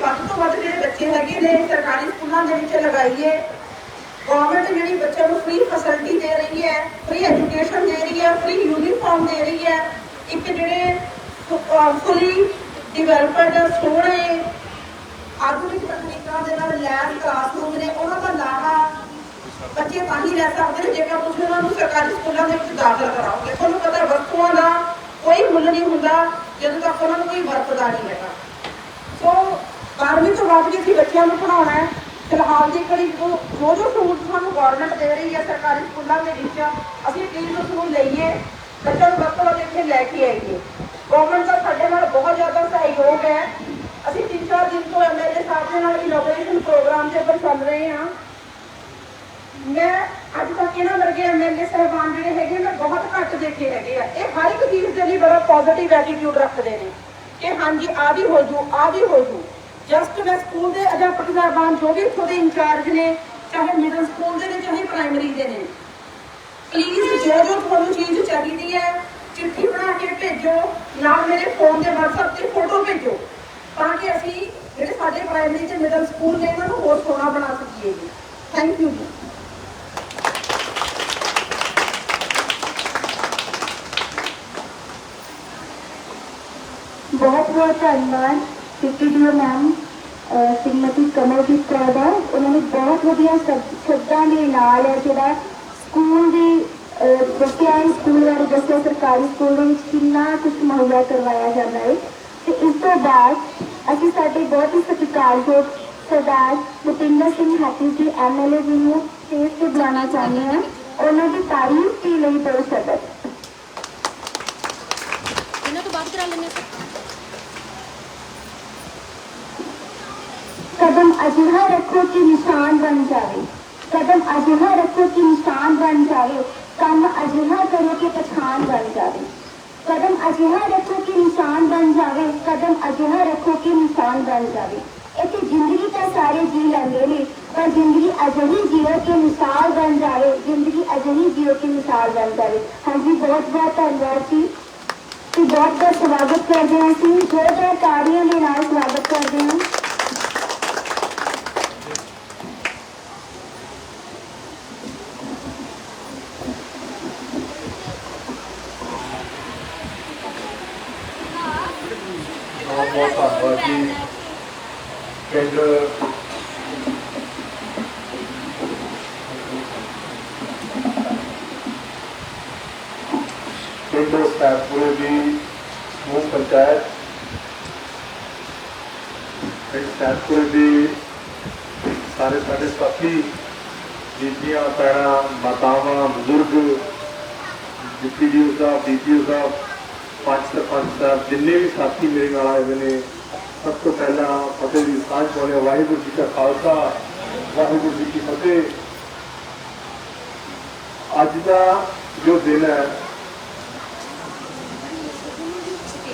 ਵੱਧ ਤੋਂ ਵੱਧ ਜਿਹੜੇ ਬੱਚੇ ਹੈਗੇ ਨੇ, ਸਰਕਾਰੀ ਸਕੂਲਾਂ ਦੇ ਵਿੱਚ ਲਗਾਈਏ। ਗਵਰਨਮੈਂਟ ਜਿਹੜੀ ਬੱਚਿਆਂ ਨੂੰ ਫ੍ਰੀ ਫੈਸਿਲਿਟੀ ਦੇ ਰਹੀ ਹੈ ਫ੍ਰੀ ਐਜੂਕੇਸ਼ਨ ਦੇ ਰਹੀ ਹੈ ਫ੍ਰੀ ਯੂਨੀਫਾਰਮ ਦੇ ਰਹੀ ਹੈ, ਇੱਕ ਜਿਹੜੇ ਫੁੱਲੀ ਡਿਵੈਲਪਡ ਸੋਹਣੇ ਆਧੁਨਿਕ ਤਕਨੀਕਾਂ ਦੇ ਨਾਲ ਲੈਬ ਕਲਾਸਰੂਮ ਨੇ, ਉਹਨਾਂ ਦਾ ਲਾਹਾ ਬੱਚੇ ਤਾਂ ਹੀ ਲੈ ਸਕਦੇ ਨੇ, ਜੇਕਰ ਤੁਸੀਂ ਉਹਨਾਂ ਨੂੰ ਸਰਕਾਰੀ ਸਕੂਲਾਂ ਦੇ ਵਿੱਚ ਦਾਖਲ ਕਰਾਓਗੇ। ਤੁਹਾਨੂੰ ਪਤਾ ਵਸਤੂਆਂ ਦਾ ਕੋਈ ਮੁੱਲ ਨਹੀਂ ਹੁੰਦਾ, ਜਦੋਂ ਤੱਕ ਉਹਨਾਂ ਨੂੰ ਕੋਈ ਵਰਤਦਾ ਨਹੀਂ ਹੈਗਾ। ਸੋ 12ਵੀਂ ਤੋਂ ਬਾਅਦ ਵੀ ਅਸੀਂ ਬੱਚਿਆਂ ਨੂੰ ਪੜਾਉਣਾ ਹੈ। ਫਿਲਹਾਲ ਦੀ ਕੜੀ ਜੋ ਜੋ ਜੋ ਸਹੂਲਤ ਸਾਨੂੰ ਗਵਰਨਮੈਂਟ ਦੇ ਰਹੀ ਹੈ, ਸਰਕਾਰੀ ਸਕੂਲਾਂ ਦੇ ਵਿੱਚ। ਅਸੀਂ ਪਲੀਜ਼ ਉਸ ਨੂੰ ਲਈਏ, ਬੱਚਿਆਂ ਨੂੰ ਵੱਧ ਤੋਂ ਵੱਧ ਇੱਥੇ ਲੈ ਕੇ ਆਈਏ। ਗਵਰਨਮੈਂਟ ਦਾ ਸਾਡੇ ਨਾਲ ਬਹੁਤ ਜ਼ਿਆਦਾ ਸਹਿਯੋਗ ਹੈ। ਅਸੀਂ ਤਿੰਨ ਚਾਰ ਦਿਨ ਤੋਂ ਐਮਐਲਏ ਸਾਹਿਬ ਦੇ ਨਾਲ ਇਨੋਗ੍ਰੇਸ਼ਨ ਪ੍ਰੋਗਰਾਮ ਦੇ ਉੱਪਰ ਚੱਲ ਰਹੇ ਹਾਂ। ਮੈਂ ਅੱਜ ਤੱਕ ਇਹਨਾਂ ਵਰਗੇ ਐਮਐਲਏ ਸਹਿਬਾਨ ਜਿਹੜੇ ਹੈਗੇ ਮੈਂ ਬਹੁਤ ਘੱਟ ਦੇਖੇ ਹੈਗੇ ਆ। ਇਹ ਹਰ ਇੱਕ ਚੀਜ਼ ਦੇ ਲਈ ਬੜਾ ਪੋਜ਼ਿਟਿਵ ਐਟੀਟਿਊਡ ਰੱਖਦੇ ਨੇ। ਕਿ ਹਾਂਜੀ ਆ ਵੀ ਹੋ ਜੂ ਆ ਵੀ ਹੋ ਜੂ। ਜਸਟ ਮੈਂ ਸਕੂਲ ਦੇ ਅਧਿਆਪਕ ਸਹਿਬਾਨ ਜੋ ਵੀ ਇੱਥੋਂ ਦੇ ਇੰਚਾਰਜ ਨੇ, ਚਾਹੇ ਮਿਡਲ ਸਕੂਲ ਦੇ ਨੇ, ਚਾਹੇ ਪ੍ਰਾਇਮਰੀ ਦੇ ਨੇ। ਪਲੀਜ਼ ਜੋ ਜੋ ਤੁਹਾਨੂੰ ਚੀਜ਼ ਚਾਹੀਦੀ ਹੈ, ਚਿੱਠੀ ਬਣਾ ਕੇ ਭੇਜੋ, ਨਾਲ ਮੇਰੇ ਫੋਨ ਦੇ WhatsApp ਤੇ ਫੋਟੋ ਭੇਜੋ, ਤਾਂ ਕਿ ਅਸੀਂ ਜਿਹੜੇ ਸਾਡੇ ਪ੍ਰਾਇਮਰੀ ਤੇ ਮਿਡਲ ਸਕੂਲ ਨੇ, ਇਹਨਾਂ ਨੂੰ ਹੋਰ ਸੋਹਣਾ ਬਣਾ ਸਕੀਏ। ਥੈਂਕ ਯੂ ਬਹੁਤ ਬਹੁਤ ਧੰਨਵਾਦ। ਪੀਟੀਡੀਓ ਮੈਮ ਅਹ ਸ਼੍ਰੀਮਤੀ ਕਮਲਜੀਤ ਕੌਰ ਦਾ ਉਹਨਾਂ ਨੇ ਬਹੁਤ ਵਧੀਆ ਸ਼ਬਦਾਂ ਦੇ ਨਾਲ ਜਿਹੜਾ ਸਕੂਲ ਦੀ ਅਹ, ਦੱਸਿਆ ਸਕੂਲ ਬਾਰੇ ਦੱਸਿਆ ਸਰਕਾਰੀ ਸਕੂਲ ਦੇ ਵਿੱਚ ਕਿੰਨਾ ਕੁਝ ਮੁਹੱਈਆ ਕਰਵਾਇਆ ਜਾਂਦਾ ਹੈ। ਤੇ ਇਸ ਤੋਂ ਬਾਅਦ ਅਸੀਂ ਸਾਡੇ ਬਹੁਤ ਹੀ ਸਤਿਕਾਰਯੋਗ ਸਰਦਾਰ ਭੁਪਿੰਦਰ ਸਿੰਘ ਹੈਪੀ ਜੀ ਐਮਐਲਏ ਜੀ ਨੂੰ ਸਟੇਜ ਤੇ ਬੁਲਾਉਣਾ ਚਾਹੁੰਦੇ ਹਾਂ। ਉਹਨਾਂ ਦੀ ਤਾਰੀਫ ਦੇ ਲਈ ਦੋ ਸ਼ਬਦ ਇਹਨਾਂ ਤੋਂ ਬਾਅਦ ਕਰਾ ਲੈਂਦੇ ਹਾਂ ਕਦਮ ਅਜਿਹਾ ਰੱਖੋ ਕਿ ਨਿਸ਼ਾਨ ਬਣ ਜਾਵੇ। ਕਦਮ ਅਜਿਹਾ ਰੱਖੋ ਕਿ ਨਿਸ਼ਾਨ ਬਣ ਜਾਵੇ। ਕੰਮ ਅਜਿਹਾ ਕਰੋ ਕਿ ਪਛਾਣ ਬਣ ਜਾਵੇ। ਕਦਮ ਅਜਿਹਾ ਰੱਖੋ ਕਿ ਨਿਸ਼ਾਨ ਬਣ ਜਾਵੇ। ਕਦਮ ਅਜਿਹਾ ਰੱਖੋ ਕਿ ਨਿਸ਼ਾਨ ਬਣ ਜਾਵੇ। ਇੱਥੇ ਜ਼ਿੰਦਗੀ ਤਾਂ ਸਾਰੇ ਜੀ ਲੈਂਦੇ ਨੇ, ਪਰ ਜ਼ਿੰਦਗੀ ਅਜਿਹੀ ਜੀਓ ਕਿ ਮਿਸਾਲ ਬਣ ਜਾਵੇ। ਜ਼ਿੰਦਗੀ ਅਜਿਹੀ ਜੀਓ ਕਿ ਮਿਸਾਲ ਬਣ ਜਾਵੇ। ਹਾਂਜੀ, ਬਹੁਤ ਬਹੁਤ ਧੰਨਵਾਦ ਜੀ। ਤੇ ਬਹੁਤ ਬਹੁਤ ਸਵਾਗਤ ਕਰਦੇ ਹਾਂ ਅਸੀਂ ਜੋਰਦਾਰ ਤਾੜੀਆਂ ਦੇ ਨਾਲ ਸਵਾਗਤ ਕਰਦੇ ਹਾਂ ਬਹੁਤ ਬਹੁਤ ਧੰਨਵਾਦ ਜੀ ਪਿੰਡ ਪਿੰਡ ਸੈਪੂਰੇ ਦੀ ਸਮੂਹ ਪੰਚਾਇਤ ਪਿੰਡ ਸੈਪੂਰੇ ਦੀ ਸਾਰੇ ਸਾਡੇ ਸਾਥੀ ਬੀਬੀਆਂ ਭੈਣਾਂ ਮਾਤਾਵਾਂ ਬਜ਼ੁਰਗ ਡਿਪਟੀ ਜੀ ਸਾਹਿਬ ਡੀਪੀਓ ਸਾਹਿਬ ਪੰਜ ਸਰਪੰਚ ਸਾਹਿਬ ਜਿੰਨੇ ਵੀ ਸਾਥੀ ਮੇਰੇ ਨਾਲ ਆਏ ਹੋਏ ਨੇ ਸਭ ਤੋਂ ਪਹਿਲਾਂ ਫਤਿਹ ਦੀ ਸਾਂਝ ਪਾਉਂਦੇ ਵਾਹਿਗੁਰੂ ਜੀ ਕਾ ਖਾਲਸਾ, ਵਾਹਿਗੁਰੂ ਜੀ ਕੀ ਫਤਿਹ। ਅੱਜ ਦਾ ਜੋ ਦਿਨ ਹੈ,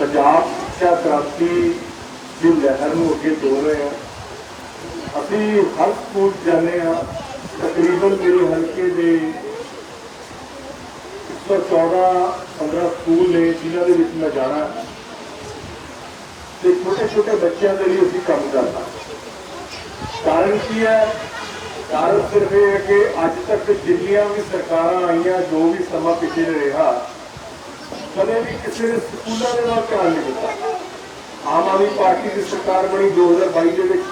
ਪੰਜਾਬ ਸਿੱਖਿਆ ਕ੍ਰਾਂਤੀ ਦੀ ਲਹਿਰ ਨੂੰ ਅੱਗੇ ਤੋਰ ਰਹੇ ਹਾਂ। ਅਸੀਂ ਹਰ ਸਕੂਲ 'ਚ ਜਾਂਦੇ ਹਾਂ। ਤਕਰੀਬਨ ਮੇਰੇ ਹਲਕੇ ਦੇ 114 15 ਸਕੂਲ ਨੇ, ਜਿਨ੍ਹਾਂ ਦੇ ਵਿੱਚ ਮੈਂ ਜਾਣਾ। ਤੇ ਛੋਟੇ ਛੋਟੇ ਬੱਚਿਆਂ ਦੇ ਲਈ ਅਸੀਂ ਕੰਮ ਕਰਦਾ। ਕਾਰਨ ਕੀ ਹੈ? ਕਾਰਨ ਸਿਰਫ ਇਹ ਹੈ ਕਿ ਅੱਜ ਤੱਕ ਜਿੰਨੀਆਂ ਵੀ ਸਰਕਾਰਾਂ ਆਈਆਂ, ਜੋ ਵੀ ਸਮਾਂ ਪਿੱਛੇ ਰਿਹਾ, ਕਦੇ ਵੀ ਕਿਸੇ ਨੇ ਸਕੂਲਾਂ ਦੇ ਨਾਲ ਧਿਆਨ ਨਹੀਂ ਦਿੱਤਾ। ਆਮ ਆਦਮੀ ਪਾਰਟੀ ਦੀ ਸਰਕਾਰ ਬਣੀ 2022 ਦੇ ਵਿੱਚ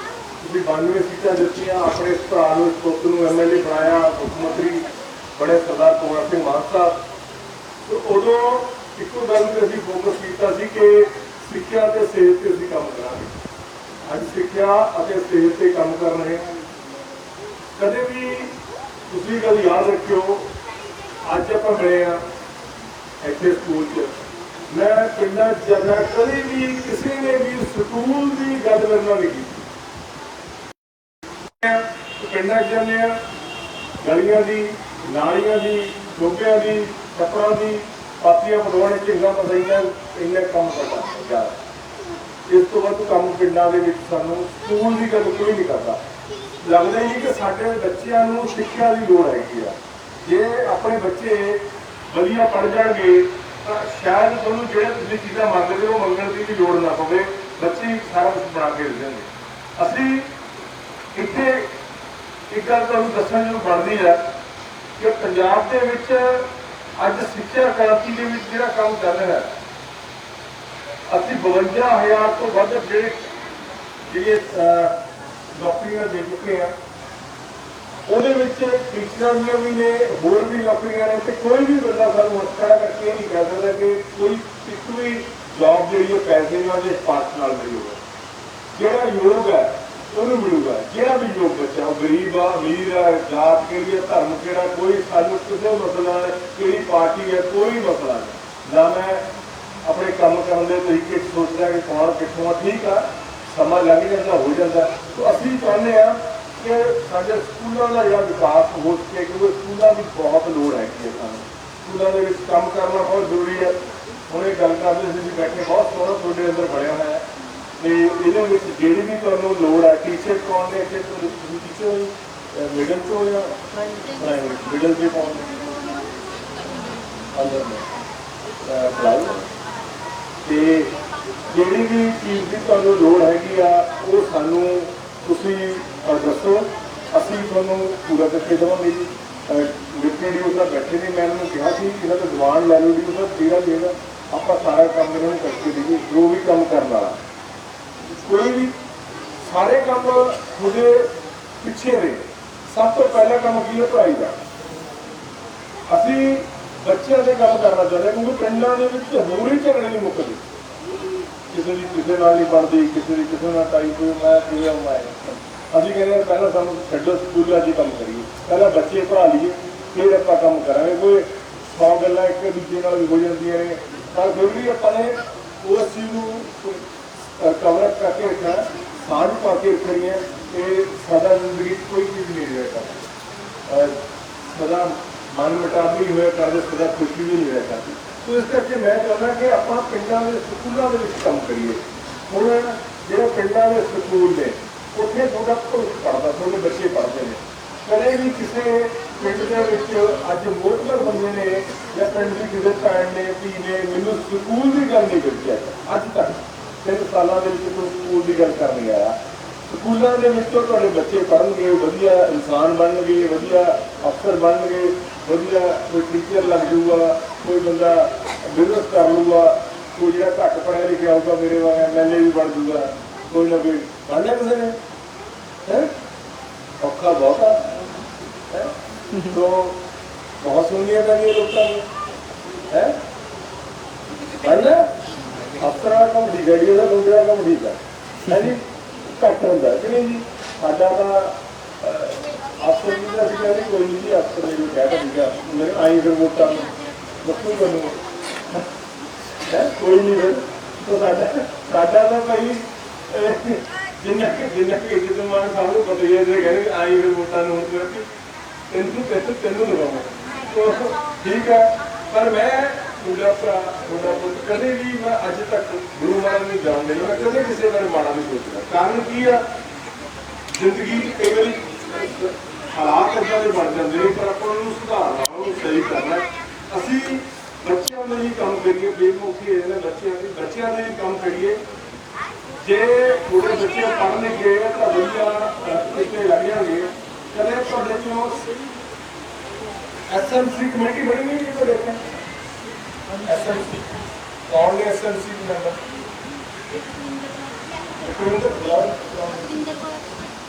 ਤੁਸੀਂ 92 ਸੀਟਾਂ ਦਿੱਤੀਆਂ, ਆਪਣੇ ਭਰਾ ਨੂੰ, ਪੁੱਤ ਨੂੰ ਐਮਐਲਏ ਬਣਾਇਆ, ਮੁੱਖ ਮੰਤਰੀ ਬੜੇ ਸਰਦਾਰ ਕੁਮਾਰ ਸਿੰਘ ਮਾਨ ਸਾਹਿਬ। ਉਦੋਂ ਇੱਕੋ ਗੱਲ ਤੇ ਅਸੀਂ ਫੋਕਸ ਕੀਤਾ ਸੀ ਕਿ ਸਿੱਖਿਆ ਤੇ ਸਿਹਤ ਤੇ ਅਸੀਂ ਕੰਮ ਕਰਾਂਗੇ। ਅੱਜ ਸਿੱਖਿਆ ਅਤੇ ਸਿਹਤ ਤੇ ਕੰਮ ਕਰ ਰਹੇ ਹਾਂ। ਕਦੇ ਵੀ ਤੁਸੀਂ ਗੱਲ ਯਾਦ ਰੱਖਿਓ, ਅੱਜ ਆਪਾਂ ਮਿਲੇ ਆ ਇੱਥੇ ਸਕੂਲ 'ਚ। ਮੈਂ ਪਿੰਡਾਂ 'ਚ ਜਾਂਦਾ ਕਦੇ ਵੀ ਕਿਸੇ ਨੇ ਵੀ ਸਕੂਲ ਦੀ ਗੱਲ ਮੇਰੇ ਨਾਲ ਨਹੀਂ ਕੀਤੀ। ਪਿੰਡਾਂ 'ਚ ਜਾਂਦੇ ਆ ਗਲੀਆਂ ਦੀ, ਨਾਲੀਆਂ ਦੀ ਟੋਬਿਆਂ ਦੀ, ਛੱਪੜਾਂ ਦੀ ਪਾਤੀਆਂ ਬਣਾਉਣ ਚਿੰਗਾ ਪਸਾਈਆਂ ਇੰਨੇ ਕੰਮ ਕਰਦਾ ਯਾਰ ਇਸ ਤੋਂ ਵੱਧ ਕੰਮ ਪਿੰਡਾਂ ਦੇ ਵਿੱਚ ਸਾਨੂੰ ਸਕੂਲ ਦੀ ਗੱਲ ਕੋਈ ਨਹੀਂ ਕਰਦਾ। ਲੱਗਦਾ ਹੀ ਕਿ ਸਾਡੇ ਬੱਚਿਆਂ ਨੂੰ ਸਿੱਖਿਆ ਦੀ ਲੋੜ ਹੈਗੀ ਆ। ਜੇ ਆਪਣੇ ਬੱਚੇ ਵਧੀਆ ਪੜ ਜਾਣਗੇ, ਤਾਂ ਸ਼ਾਇਦ ਤੁਹਾਨੂੰ ਜਿਹੜੇ ਤੁਸੀਂ ਚੀਜ਼ਾਂ ਮੰਗਦੇ ਹੋ, ਮੰਗਣ ਦੀ ਵੀ ਲੋੜ ਨਾ ਪਵੇ। ਬੱਚੇ ਸਾਰਾ ਕੁਝ ਬਣਾ ਕੇ ਦੇ ਦੇਣਗੇ। ਅਸੀਂ ਇੱਥੇ ਇੱਕ ਗੱਲ ਤੁਹਾਨੂੰ ਦੱਸਣ ਨੂੰ ਬਣਦੀ ਹੈ ਕਿ ਪੰਜਾਬ ਦੇ ਵਿੱਚ ਅੱਜ ਸਿੱਖਿਆ ਕ੍ਰਾਂਤੀ ਦੇ ਵਿੱਚ ਜਿਹੜਾ ਕੰਮ ਚੱਲ ਰਿਹਾ ਹੈ, ਅਸੀਂ 52000 ਤੋਂ ਵੱਧ ਜਿਹੜੇ ਜਿਹੜੇ ਨੌਕਰੀਆਂ ਦੇ ਚੁੱਕੇ ਆ ਉਹਦੇ ਵਿੱਚ ਟੀਚਰਾਂ ਦੀਆਂ ਵੀ ਨੇ, ਹੋਰ ਵੀ ਨੌਕਰੀਆਂ ਨੇ, ਤੇ ਕੋਈ ਵੀ ਬੰਦਾ ਸਾਨੂੰ ਹੱਥ ਖੜਾ ਕਰਕੇ ਇਹ ਨਹੀਂ ਕਹਿ ਸਕਦਾ ਕਿ ਕੋਈ ਇੱਕ ਵੀ ਜੌਬ ਜਿਹੜੀ ਹੈ ਪੈਸੇ ਨਾਲ ਜਾਂ ਸਪਾਰਕ ਨਾਲ ਮਿਲੀ ਹੋਵੇ। ਜਿਹੜਾ ਯੋਗ ਹੈ ਉਹਨੂੰ ਮਿਲੂਗਾ। ਜਿਹੜਾ ਵੀ ਯੋਗ ਬੱਚਾ ਉਹ ਗਰੀਬ ਆ, ਅਮੀਰ ਆ, ਜਾਤ ਕਿਹੜੀ ਆ, ਧਰਮ ਕਿਹੜਾ, ਕੋਈ ਸਾਨੂੰ ਕਿਸੇ ਮਸਲਾ ਕਿਹੜੀ ਪਾਰਟੀ ਹੈ ਕੋਈ ਮਸਲਾ ਨਹੀਂ। ਨਾ ਮੈਂ ਆਪਣੇ ਕੰਮ ਕਰਨ ਦੇ ਤਰੀਕੇ ਸੋਚਦਾ ਕਿ ਕੌਣ ਕਿੱਥੋਂ ਆ, ਠੀਕ ਆ, ਸਮਾਂ ਲੱਗ ਜਾਂਦਾ, ਹੋ ਜਾਂਦਾ। ਤਾਂ ਅਸੀਂ ਚਾਹੁੰਦੇ ਆ ਕਿ ਸਾਡੇ ਸਕੂਲਾਂ ਦਾ ਜਿਹੜਾ ਵਿਕਾਸ ਹੋ ਸਕੇ, ਕਿਉਂਕਿ ਸਕੂਲਾਂ ਦੀ ਬਹੁਤ ਲੋੜ ਹੈਗੀ ਹੈ ਸਾਨੂੰ। ਸਕੂਲਾਂ ਦੇ ਵਿੱਚ ਕੰਮ ਕਰਨਾ ਬਹੁਤ ਜ਼ਰੂਰੀ ਹੈ ਹੁਣ ਇਹ ਗੱਲ ਕਰਦੇ ਸੀ ਬੈਠੇ ਬਹੁਤ ਸੋਹਣਾ ਤੁਹਾਡੇ ਅੰਦਰ ਬਣਿਆ ਹੋਇਆ ਹੈ। ਤੇ ਇਹਦੇ ਵਿੱਚ ਜਿਹੜੀ ਵੀ ਤੁਹਾਨੂੰ ਲੋੜ ਹੈ ਟੀਚਰ ਕੌਣ ਨੇ ਇੱਥੇ ਤੁਸੀਂ ਟੀਚਰ ਮਿਡਲ ਤੋਂ ਜਾਂ ਪ੍ਰਾਇਮਰੀ ਮਿਡਲ ਦੇ ਕੌਣ ਅੰਦਰ ਨੇ ਪ੍ਰਾਈਵੇਟ ਤੇ ਜਿਹੜੀ ਵੀ ਚੀਜ਼ ਦੀ ਤੁਹਾਨੂੰ ਲੋੜ ਹੈਗੀ ਆ, ਉਹ ਸਾਨੂੰ ਤੁਸੀਂ ਦੱਸੋ। ਅਸੀਂ ਤੁਹਾਨੂੰ ਪੂਰਾ ਕਰਕੇ ਦੇਵਾਂਗੇ ਜੀ। ਡਿਪਟੀ ਡੀ ਉਹਦਾ ਬੈਠੇ ਨੇ, ਮੈਂ ਉਹਨੂੰ ਕਿਹਾ ਸੀ, ਇਹਨਾਂ ਦਾ ਦੀਵਾਨ ਲੈ ਲਓ ਜੀ ਉਹਦਾ ਜਿਹੜਾ ਦੇਗਾ ਆਪਾਂ ਸਾਰਾ ਕੰਮ ਇਹਨਾਂ ਨੂੰ ਕਰਕੇ ਦੇਈਏ, ਜੋ ਵੀ ਕੰਮ ਕਰਨ ਵਾਲਾ। ਕੋਈ ਵੀ ਸਾਰੇ ਕੰਮ ਉਹਦੇ ਪਿੱਛੇ ਨੇ। ਸਭ ਤੋਂ ਪਹਿਲਾ ਕੰਮ ਕੀ ਹੈ? ਪੜ੍ਹਾਈ ਦਾ। ਅਸੀਂ ਬੱਚਿਆਂ ਦੇ ਕੰਮ ਕਰਨਾ ਚਾਹੁੰਦੇ ਹਾਂ, ਕਿਉਂਕਿ ਪਿੰਡਾਂ ਦੇ ਵਿੱਚ ਹੋਰ ਹੀ ਝਗੜੇ ਨਹੀਂ ਮੁੱਕਦੇ। ਕਿਸੇ ਦੀ ਕਿਸੇ ਨਾਲ ਨਹੀਂ ਬਣਦੀ, ਕਿਸੇ ਦੀ ਕਿਸੇ ਨਾਲ ਟਾਈ ਕੋਈ ਮੈਂ ਕਿਹਾ ਮੈਂ ਅਸੀਂ ਕਹਿੰਦੇ ਪਹਿਲਾਂ ਸਾਨੂੰ ਛੱਡੋ ਸਕੂਲਾਂ 'ਚ ਹੀ ਕੰਮ ਕਰੀਏ। ਪਹਿਲਾਂ ਬੱਚੇ ਪੜ੍ਹਾ ਲਈਏ, ਫਿਰ ਆਪਾਂ ਕੰਮ ਕਰਾਂਗੇ। ਕੋਈ ਸੌ ਗੱਲਾਂ ਇੱਕ ਦੂਜੇ ਨਾਲ ਵੀ ਹੋ ਜਾਂਦੀਆਂ ਨੇ। ਪਰ ਫਿਰ ਵੀ ਆਪਾਂ ਨੇ ਉਸ ਚੀਜ਼ ਨੂੰ ਕਵਰ ਕਰਕੇ ਰੱਖਣਾ ਸਾਂਝ ਪਾ ਕੇ ਰੱਖਣੀ ਹੈ ਇਹ ਸਾਡਾ ਜ਼ਿੰਦਗੀ ਕੋਈ ਚੀਜ਼ ਨਹੀਂ ਰਹਿ ਕਰਦੀ ਸਦਾ ਮਨ ਮਟਾਵੀ ਹੋਇਆ ਕਰਦੇ, ਸਦਾ ਖੁਸ਼ੀ ਵੀ ਨਹੀਂ ਹੋਇਆ ਕਰਦੀ ਸੋ ਇਸ ਕਰਕੇ ਮੈਂ ਚਾਹੁੰਦਾ ਕਿ ਆਪਾਂ ਪਿੰਡਾਂ ਦੇ ਸਕੂਲਾਂ ਦੇ ਵਿੱਚ ਕੰਮ ਕਰੀਏ। ਹੁਣ ਜਿਹੜੇ ਪਿੰਡਾਂ ਦੇ ਸਕੂਲ ਨੇ, ਉੱਥੇ ਤੁਹਾਡਾ ਭਵਿੱਖ ਪੜਦਾ ਤੁਹਾਡੇ ਬੱਚੇ ਪੜਦੇ ਨੇ। ਕਦੇ ਵੀ ਕਿਸੇ ਪਿੰਡ ਦੇ ਵਿੱਚ ਅੱਜ ਮੋਟਰ ਬੰਦੇ ਨੇ ਜਾਂ ਪਿੰਡ ਦੀ ਕਿਸੇ ਭੈਣ ਨੇ, ਧੀ ਨੇ, ਮੈਨੂੰ ਸਕੂਲ ਦੀ ਗੱਲ ਨਹੀਂ ਕੀਤੀ ਅੱਜ ਅੱਜ ਤੱਕ। ਤਿੰਨ ਸਾਲਾਂ ਦੇ ਵਿੱਚ ਕੋਈ ਸਕੂਲ ਦੀ ਗੱਲ ਕਰਨ ਨਹੀਂ ਸਕੂਲਾਂ ਦੇ ਵਿੱਚੋਂ ਤੁਹਾਡੇ ਬੱਚੇ ਪੜ੍ਹਨਗੇ, ਵਧੀਆ ਇਨਸਾਨ ਬਣਨਗੇ, ਵਧੀਆ ਅਫਸਰ ਬਣਨਗੇ, ਵਧੀਆ ਕੋਈ ਟੀਚਰ ਲੱਗ ਜਾਊਗਾ, ਕੋਈ ਬੰਦਾ ਬਿਜ਼ਨਸ ਕਰ ਲੂਗਾ ਕੋਈ ਜਿਹੜਾ ਘੱਟ ਪੜ੍ਹਿਆ ਲਿਖਿਆ ਹੋਊਗਾ ਮੇਰੇ ਵਾਂਗ ਐਮਐਲਏ ਵੀ ਬਣ ਜੂਗਾ ਕੋਈ ਨਾ ਕੋਈ ਬਣ ਲਿਆ ਕਿਸੇ ਨੇ। ਹੈ? ਔਖਾ ਬਹੁਤ ਆ। ਤੋ ਬਹੁਤ ਸੁਣੀਆਂ ਪੈਂਦੀਆਂ ਲੋਕਾਂ ਨੂੰ। ਹੈ? ਬਣ ਅਫਸਰਾਂ ਦਾ ਕੰਮ ਠੀਕ ਹੈ ਜੀ, ਉਹਦਾ ਮੁੰਡੇ ਕੰਮ ਠੀਕ ਹੈ। ਹੈ ਘੱਟ ਹੁੰਦਾ ਕਿ ਨਹੀਂ ਜੀ? ਸਾਡਾ ਤਾਂ ਅਫਸਰ ਜੀ ਦਾ ਅਸੀਂ ਕਹਿੰਦੇ ਕੋਈ ਨਹੀਂ ਅਫਸਰ ਨੇ ਕਹਿ ਤਾ ਠੀਕ ਮੇਰੇ ਆਈ ਫਿਰ ਵੋਟਾਂ ਨੂੰ ਦੱਸੂ ਹੈ, ਕੋਈ ਨਹੀਂ ਫਿਰ। ਤਾਂ ਸਾਡਾ ਸਾਡਾ ਤਾਂ ਭਾਈ ਜਿੰਨਾ ਕਿ ਜਿੰਨਾ ਕਿ ਇੱਜ਼ਤ ਮਾਨ ਸਾਹਿਬ ਨੂੰ ਪਤਾ ਹੀ ਹੈ ਜੇ ਕਹਿੰਦੇ ਆਈ ਫਿਰ ਵੋਟਾਂ ਨੂੰ ਹੁਣ ਕਰਕੇ ਤੈਨੂੰ ਤੈਨੂੰ ਤੈਨੂੰ ਲਗਾਉਣਾ ਠੀਕ ਹੈ, ਪਰ ਮੈਂ ਮੁੰਡਾ ਭਰਾ ਮੁੰਡਾ ਪੁੱਤ ਕਦੇ ਵੀ ਮੈਂ ਅੱਜ ਤੱਕ ਗੁਰੂ ਮਹਾਰਾਜ ਨੂੰ ਜਾਣਦੇ ਨਹੀਂ ਮੈਂ ਕਦੇ ਕਿਸੇ ਬਾਰੇ ਮਾੜਾ ਨਹੀਂ ਸੋਚਿਆ। ਕਾਰਨ ਕੀ ਆ? ਜ਼ਿੰਦਗੀ 'ਚ ਕਈ ਵਾਰੀ ਹਾਲਾਤ ਏਦਾਂ ਦੇ ਬਣ ਜਾਂਦੇ ਨੇ ਪਰ ਆਪਾਂ ਉਹਨੂੰ ਸੁਧਾਰਨਾ ਉਹਨੂੰ ਸਹੀ ਕਰਨਾ ਅਸੀਂ ਬੱਚਿਆਂ ਦੇ ਲਈ ਕੰਮ ਕਰੀਏ ਬੇਮੌਕੀ ਇਹਦੇ ਬੱਚਿਆਂ ਦੇ ਬੱਚਿਆਂ ਦੇ ਲਈ ਕੰਮ ਕਰੀਏ। ਜੇ ਥੋੜੇ ਬੱਚੇ ਪੜ੍ਹਨ ਗਏ ਤਾਂ ਵਧੀਆ ਅਹ, ਕਿਤੇ ਲੱਗ ਜਾਣਗੇ। ਕਦੇ ਤੁਹਾਡੇ ਚੋਂ ਐਸਐਮਸੀ ਕਮੇਟੀ ਬਣੀ ਨਹੀਂ ਜੀ ਤੁਹਾਡੇ ਇੱਥੇ ਐਸਐਮਸੀ ਕੌਣ ਨੇ ਐਸਐਮਸੀ ਦੇ ਮੈਂਬਰ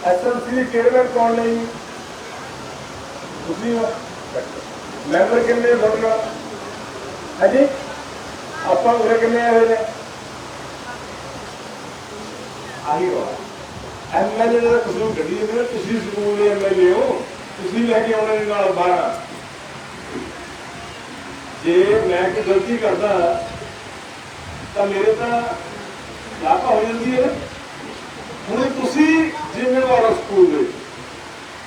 ਐਸਐਮਸੀ ਦੇ ਚੇਅਰਮੈਨ ਕੌਣ ਨੇ ਤੁਸੀਂ ਹੋ ਮੈਂਬਰ ਕਿੰਨੇ ਬੋਲਣਾ ਹਾਂਜੀ? ਆਪਾਂ ਉਰੇ ਕਿੰਨੇ ਆਏ ਹੋਏ ਨੇ? ਆਹੀ ਹੋ ਐਮਐਲਏ ਦਾ ਕਸੂਰ ਗੱਡੀ ਦੇ ਨਾਲ ਤੁਸੀਂ ਸਕੂਲ ਦੇ ਐਮਐਲਏ ਹੋ, ਤੁਸੀਂ ਲੈ ਕੇ ਆਉਣੇ ਨਾਲ 12 ਜੇ ਮੈਂ ਕੋਈ ਗਲਤੀ ਕਰਦਾ ਤਾਂ ਮੇਰੇ ਤਾਂ ਲਾਪਾ ਹੋ ਜਾਂਦੀ ਹੈ। ਹੁਣ ਤੁਸੀਂ ਜ਼ਿੰਮੇਵਾਰ ਹੋ ਸਕੂਲ ਦੇ।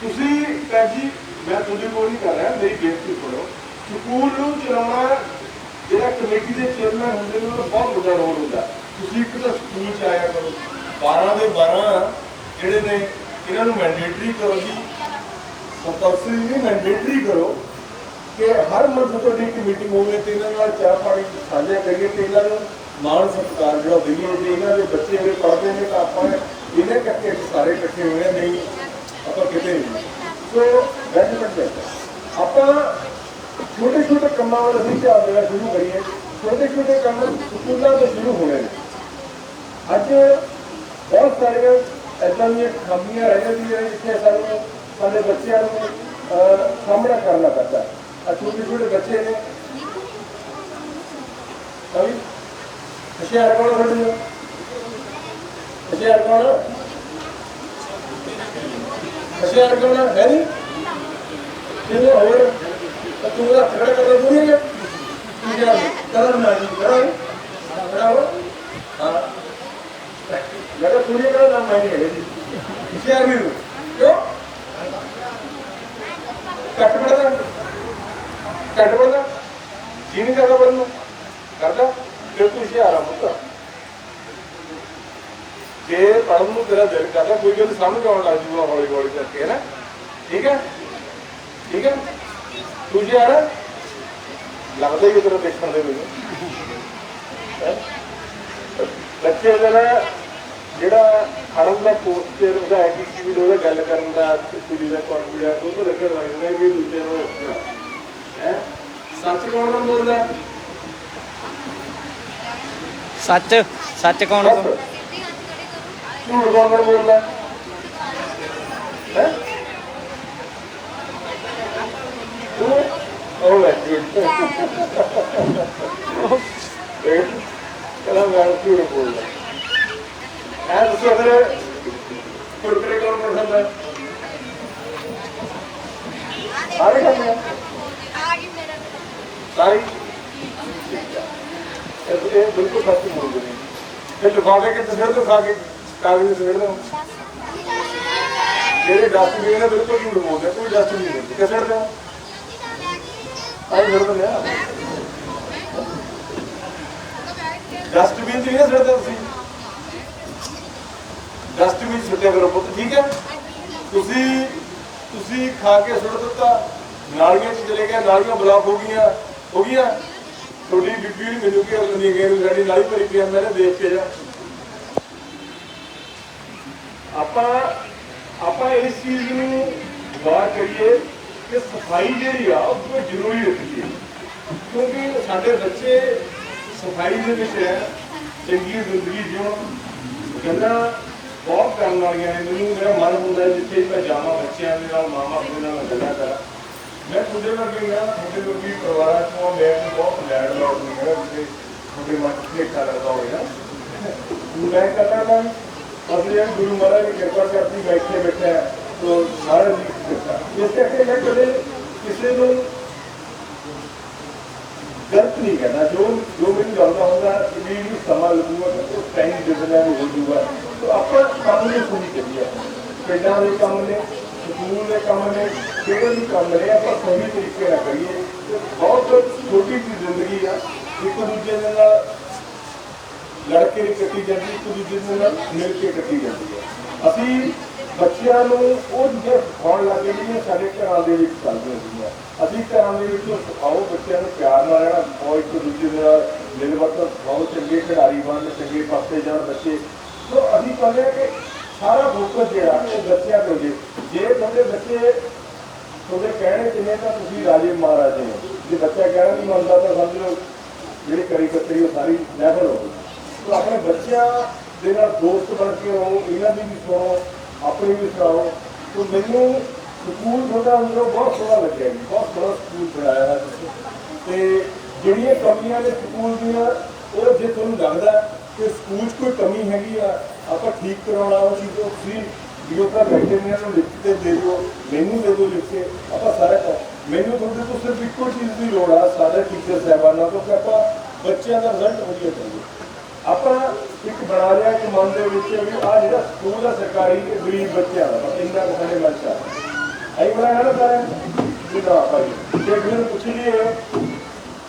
ਤੁਸੀਂ ਭੈਣ ਜੀ, ਮੈਂ ਤੁਹਾਡੇ ਕੋਲ ਨਹੀਂ ਕਰ ਰਿਹਾ, ਮੇਰੀ ਬੇਨਤੀ ਸੁਣੋ ਸਕੂਲ ਨੂੰ ਚਲਾਉਣਾ, ਜਿਹੜਾ ਕਮੇਟੀ ਦੇ ਚੇਅਰਮੈਨ ਹੁੰਦੇ ਨੇ, ਉਹਦਾ ਬਹੁਤ ਵੱਡਾ ਰੋਲ ਹੁੰਦਾ। ਤੁਸੀਂ ਇੱਕ ਤਾਂ ਸਕੂਲ ਚ ਆਇਆ ਕਰੋ। 12 ਦੇ 12 ਜਿਹੜੇ ਨੇ, ਇਹਨਾਂ ਨੂੰ ਮੈਂਡੇਟਰੀ ਕਰੋ ਜੀ। ਕੰਪਲਸਰੀ ਨਹੀਂ ਮੈਂਡੇਟਰੀ ਕਰੋ। ਕਿ ਹਰ ਮੰਥ ਤੁਹਾਡੀ ਇੱਕ ਮੀਟਿੰਗ ਹੋਵੇ ਤੇ ਇਹਨਾਂ ਨਾਲ ਚਾਹ ਪਾਣੀ ਸਾਂਝਾ ਕਰੀਏ ਤੇ ਇਹਨਾਂ ਨੂੰ ਮਾਣ ਸਤਿਕਾਰ ਜਿਹੜਾ ਦਈਏ ਤੇ ਇਹਨਾਂ ਦੇ ਬੱਚੇ ਜਿਹੜੇ ਪੜ੍ਹਦੇ ਨੇ ਤਾਂ ਆਪਾਂ ਇਹਨੇ ਕਰਕੇ ਇਕੱਠੇ ਹੋਏ ਨਹੀਂ, ਆਪਾਂ ਕਿਤੇ ਨਹੀਂ। ਸੋ ਬੈਨੀਫਿਟ ਹੈ ਆਪਾਂ ਛੋਟੇ ਛੋਟੇ ਕੰਮਾਂ ਵੱਲ ਅਸੀਂ ਧਿਆਨ ਦੇਣਾ ਸ਼ੁਰੂ ਕਰੀਏ। ਛੋਟੇ ਛੋਟੇ ਕੰਮ ਸਕੂਲਾਂ ਤੋਂ ਸ਼ੁਰੂ ਹੋਣੇ ਨੇ। ਅੱਜ ਬਹੁਤ ਸਾਰੀਆਂ ਏਦਾਂ ਦੀਆਂ ਖਾਮੀਆਂ ਰਹਿ ਜਾਂਦੀਆਂ ਜਿੱਥੇ ਸਾਨੂੰ ਸਾਡੇ ਬੱਚਿਆਂ ਨੂੰ ਸਾਹਮਣਾ ਕਰਨਾ ਪੈਂਦਾ। ਆ ਛੋਟੇ ਛੋਟੇ ਬੱਚੇ ਨੇ ਕਵੀ ਹੁਸ਼ਿਆਰ ਕੌਣ ਤੁਹਾਡੇ ਨੂੰ ਹੁਸ਼ਿਆਰ ਕੌਣ ਹੁਸ਼ਿਆਰ ਕੌਣ ਹੈ ਨਹੀਂ ਜਿਹਨੂੰ ਹੋਰ ਤਾਂ ਤੂੰ ਦਾ ਖੜਾ ਕਰ ਦੂਰੀ ਹੈ ਕੀ ਕਰ ਕਰਨ ਨਾ ਜੀ ਕਰਾਂ ਖੜਾ ਹੋ ਹਾਂ ਲਗਾ ਪੂਰੀ ਕਰਾ ਨਾਮ ਨਹੀਂ ਹੈ ਜੀ ਹੁਸ਼ਿਆਰ ਵੀ ਕਿਉਂ ਕੱਟ ਪੜਦਾ ਕੱਟ ਪੜਦਾ ਜੀ ਕਰਦਾ ਪੜਨ ਕਰਦਾ? ਫਿਰ ਤੂੰ ਹੁਸ਼ਿਆਰ ਆ ਪੁੱਤ। ਜੇ ਪੜਨ ਨੂੰ ਤੇਰਾ ਦਿਲ ਕਰਦਾ, ਕੋਈ ਗੱਲ ਸਮਝ ਆਉਣ ਲੱਗ ਜੂਗਾ ਹੌਲੀ ਹੌਲੀ ਕਰਕੇ ਹੈ ਨਾ ਠੀਕ ਹੈ? ਠੀਕ ਹੈ? ਤੂੰ ਹੁਸ਼ਿਆਰ ਲੱਗਦਾ ਹੀ ਤੇਰਾ ਦੇਖਣ ਦੇ ਮੈਨੂੰ ਬੱਚੇ ਦਾ ਜਿਹੜਾ ਖੜਨ ਦਾ ਪੋਸਚਰ ਉਹਦਾ ਐਟੀਟਿਊਡ ਉਹਦਾ ਗੱਲ ਕਰਨ ਦਾ ਕੁੜੀ ਦਾ ਕੌਨਫੀਡੈਂਸ ਉਹ ਤੋਂ ਲੱਗਣ ਲੱਗ ਜਾਂਦਾ ਦੂਜੇ ਨੂੰ ਸੱਚ ਕੌਣ ਦਾ ਬੋਲਦਾ ਸੱਚ ਸੱਚ ਕੌਣ ਬਸ। ਝੂਠ ਕੌਣ ਦਾ ਬੋਲਦਾ ਹੈ ਤੂੰ ਉਹ ਲੈ ਝੂਠ ਇਹ ਕਲਾ ਮੈਂ ਝੂਠ ਬੋਲਦਾ ਐ ਤੁਸੀਂ ਅਗਰ ਕੁਰਕਰੇ ਕੌਣ ਪਸੰਦ ਹੈ ਸਾਰੇ ਖਾਂਦੇ ਆ ਸਾਰੀ ਇਹ ਇਹ ਬਿਲਕੁਲ ਸੱਚ ਬੋਲਦੇ ਨੇ ਫਿਰ ਲਿਫਾਫੇ ਤੁਸੀਂ ਤੋਂ ਖਾ ਕੇ ਕਾਗਜ਼ ਸਿਰ ਦੋ ਜਿਹੜੇ ਡਸਟਬਿਨ ਨੇ ਬਿਲਕੁਲ ਝੂਠ ਬੋਲਦੇ ਕੋਈ ਡਸਟਬਿਨ ਨਹੀਂ ਬੋਲਦੇ ਕਿਸ ਸਿਰ ਆਈ ਸਿਰ ਦੋ ਲਿਆ ਡਸਟਬਿਨ ਚ ਨਹੀਂ ਨਾ ਤੁਸੀਂ? ਡਸਟਬਿਨ ਸੁੱਟਿਆ ਕਰੋ ਪੁੱਤ, ਠੀਕ ਹੈ? ਤੁਸੀਂ ਤੁਸੀਂ ਖਾ ਕੇ ਸੁੱਟ ਦਿੱਤਾ, ਨਾਲੀਆਂ 'ਚ ਚਲੇ ਗਿਆ, ਨਾਲੀਆਂ ਬਲਾਕ ਹੋ ਗਈਆਂ ਹੋ ਗਈਆਂ। ਤੁਹਾਡੀ ਬੀਬੀ ਮੈਨੂੰ ਕੀ ਲੈਂਦੀ ਗਏ ਨੂੰ ਸਾਡੀ ਨਾਲੀ ਭਰੀ ਪਈ ਆ ਮੈਨੇ ਦੇਖ ਕੇ ਜਾ। ਆਪਾਂ ਆਪਾਂ ਇਸ ਚੀਜ਼ ਨੂੰ ਗੌਰ ਕਰੀਏ ਕਿ ਸਫ਼ਾਈ ਜਿਹੜੀ ਆ, ਉਹ ਬਹੁਤ ਜ਼ਰੂਰੀ ਹੈ। ਕਿਉਂਕਿ ਸਾਡੇ ਬੱਚੇ ਸਫ਼ਾਈ ਦੇ ਵਿੱਚ ਹੈ, ਚੰਗੀ ਜ਼ਿੰਦਗੀ ਜਿਉਣ। ਗੱਲਾਂ ਬਹੁਤ ਕਰਨ ਵਾਲੀਆਂ ਨੇ। ਮੈਨੂੰ ਮੇਰਾ ਮਨ ਹੁੰਦਾ ਜਿੱਥੇ ਮੈਂ ਜਾਵਾਂ, ਬੱਚਿਆਂ ਦੇ ਨਾਲ ਮਾਮਾ ਆਪਣੇ ਨਾਲ ਗੱਲਾਂ ਕਰਾਂ। ਮੈਂ ਤੁਹਾਡੇ ਵਰਗੇ ਨਾ ਤੁਹਾਡੇ ਵਰਗੇ ਪਰਿਵਾਰਾਂ ਤੋਂ ਮੈਂ ਬਹੁਤ ਲੈਣ ਲਾਰਡ ਨਹੀਂ ਹੈਗਾ ਜਿੱਥੇ ਤੁਹਾਡੇ ਮਨ ਤੇ ਕਰਦਾ ਹੋਵੇ ਨਾ। ਮੈਂ ਕਹਤਾ ਤਾਂ ਅਸਲੀ ਗੁਰੂ ਮਹਾਰਾਜ ਨੇ ਕਿਰਪਾ ਕਰਤੀ ਬੈਠੇ ਬੈਠੇ ਤੋ ਸਾਰੇ ਜੀ ਕਿਰਪਾ ਇਸ ਕਰਕੇ ਮੈਂ ਕਦੇ ਕਿਸੇ ਨੂੰ ਗਲਤ ਨਹੀਂ ਕਰਨਾ ਜੋ ਜੋ ਮੈਨੂੰ ਲੱਗਦਾ ਹੁੰਦਾ ਕਿ ਵੀ ਇਹਨੂੰ ਸਮਾਂ ਲੱਗੂਗਾ ਕਿ ਉਸ ਟਾਈਮ ਜਿਸਲੇ ਨੂੰ ਹੋ ਜੂਗਾ ਤਾਂ ਆਪਾਂ ਕੰਮ ਨੂੰ ਸੁਣੀ ਕਰੀਏ ਪਿੰਡਾਂ ਦੇ ਕੰਮ ਨੇ ਸਕੂਲ ਦੇ ਕੰਮ ਨੇ ਜਿਹੜੇ ਵੀ ਕੰਮ ਨੇ ਆਪਾਂ ਸਹੀ ਤਰੀਕੇ ਨਾਲ ਕਰੀਏ ਤੇ ਬਹੁਤ ਛੋਟੀ ਜਿਹੀ ਜ਼ਿੰਦਗੀ ਆ ਇੱਕ ਦੂਜੇ ਦੇ ਨਾਲ ਲੜ ਕੇ ਕੱਟੀ ਜਾਂਦੀ, ਇੱਕ ਦੂਜੇ ਦੇ ਨਾਲ ਮਿਲ ਕੇ ਕੱਟੀ ਜਾਂਦੀ ਹੈ। ਅਸੀਂ ਬੱਚਿਆਂ ਨੂੰ ਉਹ ਚੀਜ਼ਾਂ ਸਿਖਾਉਣ ਲੱਗੇ ਜਿਹੜੀਆਂ ਸਾਡੇ ਘਰਾਂ ਦੇ ਵਿੱਚ ਚੱਲਦੀਆਂ ਸੀਗੀਆਂ। ਅਸੀਂ ਘਰਾਂ ਦੇ ਵਿੱਚ ਸਿਖਾਓ, ਬੱਚਿਆਂ ਨੂੰ ਪਿਆਰ ਨਾਲ ਰਹਿਣਾ ਸਿਖਾਓ, ਇੱਕ ਦੂਜੇ ਦੇ ਨਾਲ ਮਿਲ ਵਰਤਨ ਸਿਖਾਓ, ਚੰਗੇ ਖਿਡਾਰੀ ਬਣਨ ਚੰਗੇ ਪਾਸੇ ਜਾਣ ਬੱਚੇ। ਸੋ ਅਸੀਂ ਕਹਿੰਦੇ ਹਾਂ ਕਿ ਸਾਰਾ ਫੋਕਸ ਜਿਹੜਾ ਉਹ ਬੱਚਿਆਂ ਤੇ ਜੇ ਜੇ ਤੁਹਾਡੇ ਬੱਚੇ ਤੁਹਾਡੇ ਕਹਿਣੇ ਚ ਨੇ ਤਾਂ ਤੁਸੀਂ ਰਾਜੇ ਮਹਾਰਾਜੇ ਹੋ। ਜੇ ਬੱਚਾ ਕਹਿਣਾ ਨਹੀਂ ਮੰਨਦਾ ਤਾਂ ਸਮਝ ਲਓ, ਜਿਹੜੀ ਕਰੀ ਕਤਰੀ ਉਹ ਸਾਰੀ ਲੈਵਲ ਹੋ ਗਈ। ਆਪਣੇ ਬੱਚਿਆਂ ਦੇ ਨਾਲ ਦੋਸਤ ਬਣ ਕੇ ਰਹੋ, ਇਹਨਾਂ ਦੀ ਵੀ ਸੁਣੋ, ਆਪਣੀ ਵੀ ਸੁਣਾਓ। ਤੋ ਮੈਨੂੰ ਸਕੂਲ ਤੁਹਾਡਾ ਅੰਦਰੋਂ ਬਹੁਤ ਸੋਹਣਾ ਲੱਗਿਆ ਜੀ, ਬਹੁਤ ਸੋਹਣਾ ਸਕੂਲ ਬਣਾਇਆ ਹੈ ਤੁਸੀਂ। ਤੇ ਜਿਹੜੀਆਂ ਕਮੀਆਂ ਨੇ ਸਕੂਲ ਦੀਆਂ, ਉਹ ਜੇ ਤੁਹਾਨੂੰ ਲੱਗਦਾ ਕਿ ਸਕੂਲ 'ਚ ਕੋਈ ਕਮੀ ਹੈਗੀ ਆ, ਆਪਾਂ ਠੀਕ ਕਰਾਉਣਾ ਉਹ ਚੀਜ਼, ਉਹ ਤੁਸੀਂ ਵੀਡੀਓ ਤਾਂ ਬੈਠੇ ਨੇ ਨੂੰ ਲਿਖ ਕੇ ਦੇ ਦਿਓ, ਮੈਨੂੰ ਦੇ ਦਿਓ ਲਿਖ ਕੇ, ਆਪਾਂ ਸਾਰਾ ਕੰਮ ਮੈਨੂੰ ਤੁਹਾਡੇ ਤੋਂ ਸਿਰਫ ਇੱਕੋ ਚੀਜ਼ ਦੀ ਲੋੜ ਆ ਸਾਰੇ ਟੀਚਰ ਸਾਹਿਬਾਨਾਂ ਤੋਂ ਕਿ ਆਪਾਂ ਬੱਚਿਆਂ ਦਾ ਰਿਜ਼ਲਟ ਵਧੀਆ ਕਰੀਏ। ਆਪਾਂ ਇੱਕ ਬਣਾ ਲਿਆ ਕਿ ਮਨ ਦੇ ਵਿੱਚ ਵੀ ਆ ਜਿਹੜਾ ਸਕੂਲ ਆ ਸਰਕਾਰੀ, ਇਹ ਗਰੀਬ ਬੱਚਿਆਂ ਦਾ, ਬਸ ਇੰਨਾ ਕੁ ਸਾਡੇ ਮਨ ਆਈ ਬਣਾਇਆ ਨਾ ਸਾਰੇ ਜਿਹਦਾ ਭਾਈ ਜੇ ਅਗਲੇ ਨੂੰ ਪੁੱਛੀ ਲਈਏ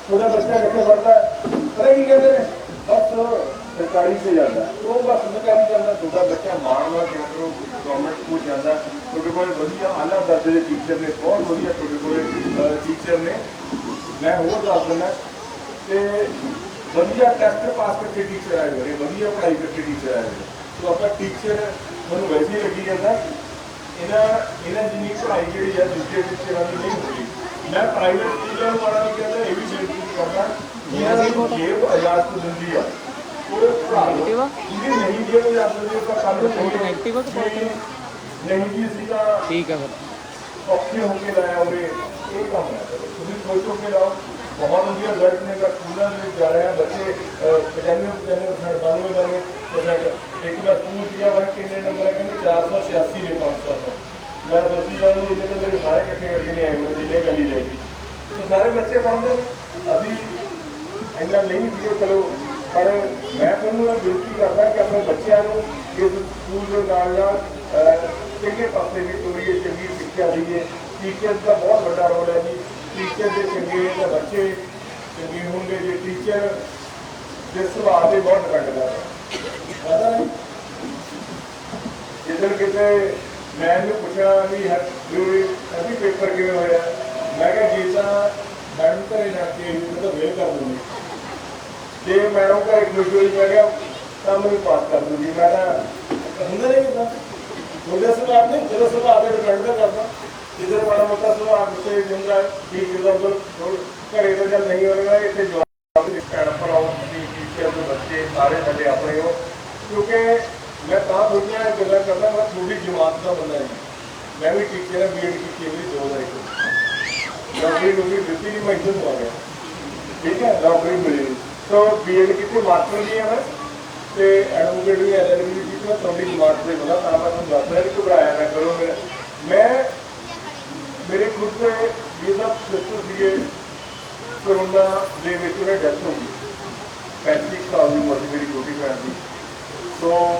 ਤੁਹਾਡਾ ਬੱਚਾ ਕਿੱਥੇ ਪੜਦਾ ਹੈ? ਕੀ ਕਹਿੰਦੇ ਨੇ? ਬਸ ਸਰਕਾਰੀ ਤੇ ਜਾਂਦਾ। ਉਹ ਬਸ ਸਰਕਾਰੀ ਜਾਂਦਾ, ਤੁਹਾਡਾ ਬੱਚਾ ਮਾਣ ਕਿਉਂ ਗਵਰਨਮੈਂਟ ਸਕੂਲ ਜਾਂਦਾ। ਤੁਹਾਡੇ ਕੋਲ ਵਧੀਆ ਆਲਾ ਦਰਜੇ ਦੇ ਟੀਚਰ ਨੇ, ਬਹੁਤ ਵਧੀਆ ਤੁਹਾਡੇ ਕੋਲ ਟੀਚਰ ਨੇ। ਮੈਂ ਹੋਰ ਦੱਸ ਦਿੰਦਾ, ਤੇ ਵਧੀਆ ਟੈਸਟ ਪਾਸ ਕਰਕੇ ਟੀਚਰ ਆਏ ਹੋਏ ਨੇ ਵਧੀਆ ਪੜ੍ਹਾਈ ਕਰਕੇ ਟੀਚਰ ਆਏ ਹੋਏ ਨੇ। ਸੋ ਆਪਾਂ ਟੀਚਰ ਮੈਨੂੰ ਵੈਸੇ ਲੱਗੀ ਜਾਂਦਾ ਇਹਨਾਂ ਇਹਨਾਂ ਜਿੰਨੀ ਪੜ੍ਹਾਈ ਜਿਹੜੀ ਹੈ ਦੂਜੇ ਟੀਚਰਾਂ ਦੀ ਨਹੀਂ ਹੁੰਦੀ। ਮੈਂ ਪ੍ਰਾਈਵੇਟ ਨੂੰ ਮਾੜਾ ਨਹੀਂ ਕਹਿੰਦਾ ਇਹ ਵੀ ਬੇਨਤੀ ਕਰਦਾ ਕਿ ਇਹਨਾਂ ਦੀ ਜੇਬ ਆਜ਼ਾਦ ਦਿੰਦੀ ਆ। ਉਹ ਪੜ੍ਹਾ ਲਓ ਜਿਹਦੀ ਨਹੀਂ ਜੇਬ ਆਜ਼ਾਦ ਦਿੰਦੀ ਉਹ ਕੱਲ ਨੂੰ ਨਹੀਂ ਨੈਗੇਟਿਵ ਆ? ਨਹੀਂ ਜੀ ਅਸੀਂ ਤਾਂ ਠੀਕ ਹੈ ਫਿਰ। ਔਖੇ ਹੋ ਕੇ ਲਾਇਆ ਉਹਨੇ ਇਹ ਕੰਮ ਹੈ ਤੁਸੀਂ ਸੋਚੋ ਕਿ ਲਾਓ। ਬਹੁਤ ਵਧੀਆ ਰਿਜ਼ਲਟ ਨੇ ਦਾ ਸਕੂਲਾਂ ਦੇ ਵਿੱਚ ਜਾ ਰਹੇ ਆ ਬੱਚੇ ਅਹ, 95 95 92 92 percent ਇੱਕ ਵਾਰ ਸਕੂਲ ਗਿਆ ਵਾ ਕਿੰਨੇ ਨੰਬਰ ਹੈ ਕਹਿੰਦੇ 486 ਨੇ 500 ਤੋਂ ਮੈਂ ਦੱਸੀ ਜਾਂਦੀ ਇਹਨੇ ਤਾਂ ਮੇਰੇ ਸਾਰੇ ਇਕੱਠੇ ਕਰਕੇ ਨਹੀਂ ਆਏ ਮੇਰੇ ਜਿੰਨੇ ਗਲੀ ਲੈ ਗਈ ਤੇ ਸਾਰੇ ਬੱਚੇ ਪੜ੍ਹਦੇ ਨੇ ਅਸੀਂ ਇੰਨਾ ਨਹੀਂ ਵੀਡੀਓ ਚਲੋ ਪਰ ਮੈਂ ਤੁਹਾਨੂੰ ਇਹ ਬੇਨਤੀ ਕਰਦਾ ਕਿ ਆਪਣੇ ਬੱਚਿਆਂ ਨੂੰ ਇਸ ਸਕੂਲ ਦੇ ਨਾਲ ਨਾਲ ਅਹ, ਚੰਗੇ ਪਾਸੇ ਵੀ ਤੋਰੀਏ ਚੰਗੀ ਸਿੱਖਿਆ ਦਈਏ ਟੀਚਰ ਦਾ ਬਹੁਤ ਵੱਡਾ ਰੋਲ ਹੈ ਜੀ ਟੀਚਰ ਦੇ ਚੰਗੇ ਤਾਂ ਬੱਚੇ ਚੰਗੇ ਹੋਣਗੇ, ਜੇ ਟੀਚਰ ਦੇ ਸੁਭਾਅ ਤੇ ਬਹੁਤ ਡਿਪੈਂਡ ਕਰਦਾ। ਪਤਾ ਨਹੀਂ। ਜਿੱਦਣ ਕਿਤੇ ਮੈਂ ਇਹਨੂੰ ਪੁੱਛਿਆ ਵੀ ਹੈ, ਵੀ ਅਭੀ ਪੇਪਰ ਕਿਵੇਂ ਹੋਇਆ ਮੈਂ ਕਿਹਾ, ਜੀ ਤਾਂ ਮੈਡਮ ਘਰੇ ਜਾ ਕੇ ਮੈਂ ਤਾਂ ਵੇਲ ਕਰ ਦੂੰਗੀ ਜੇ ਮੈਡਮ ਘਰੇ ਖੁਸ਼ ਹੋਈ, ਮੈਂ ਕਿਹਾ, ਤਾਂ ਮੈਨੂੰ ਪਾਸ ਕਰ ਦੂੰਗੀ ਮੈਂ ਤਾਂ ਹੁੰਦਾ ਨਹੀਂ ਹੁੰਦਾ। ਉਹਦੇ ਸੁਭਾਅ ਨੇ ਜਦੋਂ ਸੁਭਾਅ ਤੇ ਡਿਪੈਂਡ ਕਰਦਾ। ਜਿੱਧਰ ਮਾੜਾ ਮੋਟਾ ਸੁਭਾਅ ਗੁੱਸੇ ਹੁੰਦਾ ਠੀਕ ਜਦੋਂ ਘਰੇ ਤਾਂ ਚੱਲ ਨਹੀਂ ਹੋਵੇਗਾ ਇੱਥੇ ਜਵਾਬ ਦੇ ਭੈਣ ਭਰਾਓ ਦੀ ਟੀਚਰ ਦੇ ਬੱਚੇ ਸਾਰੇ ਸਾਡੇ ਆਪਣੇ ਹੋ। ਕਿਉਂਕਿ ਮੈਂ ਤਾਂ ਦੁਨੀਆ ਇਹ ਗੱਲਾਂ ਕਰਦਾ, ਮੈਂ ਥੋੜੀ ਜਮਾਤ ਦਾ ਬੰਦਾ ਹਾਂ ਮੈਂ ਵੀ ਟੀਚਰ ਹਾਂ ਬੀਐਡ ਕੀਤੀ ਹੈ, ਮੇਰੀ ਨੌਕਰੀ ਨੌਕਰੀ ਦਿੱਤੀ ਨਹੀਂ, ਮੈਂ ਇੱਥੇ ਤੋਂ ਆ ਗਿਆ। ਠੀਕ ਹੈ, ਨੌਕਰੀ ਮਿਲੀ ਸੋ ਬੀਐਡ ਕੀਤੀ, ਮਾਸਟਰ ਦੀ ਹੈ ਮੈਂ। ਤੇ ਐਡਵੋਕੇਟ ਵੀ ਐਲਐਲਬੀ ਕੀਤੀ, ਮੈਂ ਤੁਹਾਡੀ ਜਮਾਤ ਦੇ ਬੰਦਾ ਤਾਂ ਮੈਂ ਤੁਹਾਨੂੰ ਦੱਸ ਰਿਹਾ ਕਿ ਘਬਰਾਇਆ ਨਾ ਕਰੋ। ਮੇਰਾ ਮੈਂ ਮੇਰੇ ਖੁਦ ਦੇ ਵੀਜ਼ਾ ਸਿਸਟਰ ਸੀਗੇ ਕਰੋਨਾ ਦੇ ਵਿੱਚ ਉਹਨੇ ਡੈਥ ਹੋ ਗਈ। 35 ਸਾਲ ਦੀ ਉਮਰ ਸੀ ਮੇਰੀ ਛੋਟੀ ਭੈਣ ਦੀ। ਸੋ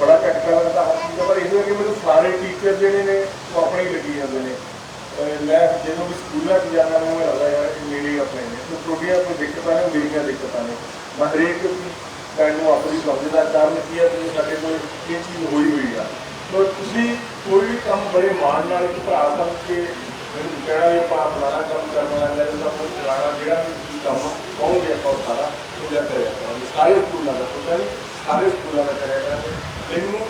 ਬੜਾ ਝਟਕਾ ਲੱਗਦਾ ਹਰ ਚੀਜ਼ ਦਾ ਪਰ ਇਹਦੇ ਕਿ ਮੈਨੂੰ ਸਾਰੇ ਟੀਚਰ ਜਿਹੜੇ ਨੇ, ਉਹ ਆਪਣੇ ਹੀ ਲੱਗੀ ਜਾਂਦੇ ਨੇ। ਅਹ, ਮੈਂ ਜਦੋਂ ਵੀ ਸਕੂਲਾਂ 'ਚ ਜਾਣਾ ਮੈਨੂੰ ਲੱਗਦਾ ਯਾਰ, ਇਹ ਮੇਰੇ ਆਪਣੇ ਨੇ। ਸੋ ਤੁਹਾਡੀਆਂ ਕੋਈ ਦਿੱਕਤਾਂ ਨੇ ਮੇਰੀਆਂ ਦਿੱਕਤਾਂ ਨੇ। ਮੈਂ ਹਰੇਕ ਭੈਣ ਨੂੰ ਆਪਣੀ ਸਮਝਦਾ ਕਾਰਨ ਕੀ ਹੈ ਕਿ ਸਾਡੇ ਕੋਲ ਇਹ ਚੀਜ਼ ਹੋਈ ਹੋਈ ਆ। ਸੋ ਤੁਸੀਂ ਕੋਈ ਵੀ ਕੰਮ ਬੜੇ ਮਾਣ ਨਾਲ ਇੱਕ ਭਰਾ ਸਮਝ ਕੇ ਮੈਨੂੰ ਕਹਿਣਾ ਵੀ ਆਪਾਂ ਫਲਾਣਾ ਕੰਮ ਕਰਨਾ ਹੈ, ਜਾਂ ਆਪਾਂ ਚਲਾਣਾ ਜਿਹੜਾ ਵੀ ਤੁਸੀਂ ਕੰਮ ਕਹੋਗੇ ਆਪਾਂ ਉਹ ਸਾਰਾ ਪੂਰਾ ਕਰਿਆ ਕਰਾਂਗੇ। ਸਾਰੇ ਸਕੂਲਾਂ ਦਾ ਪਤਾ ਨਹੀਂ, ਸਾਰੇ ਸਕੂਲਾਂ ਦਾ ਕਰਿਆ ਕਰਾਂਗੇ। ਮੈਨੂੰ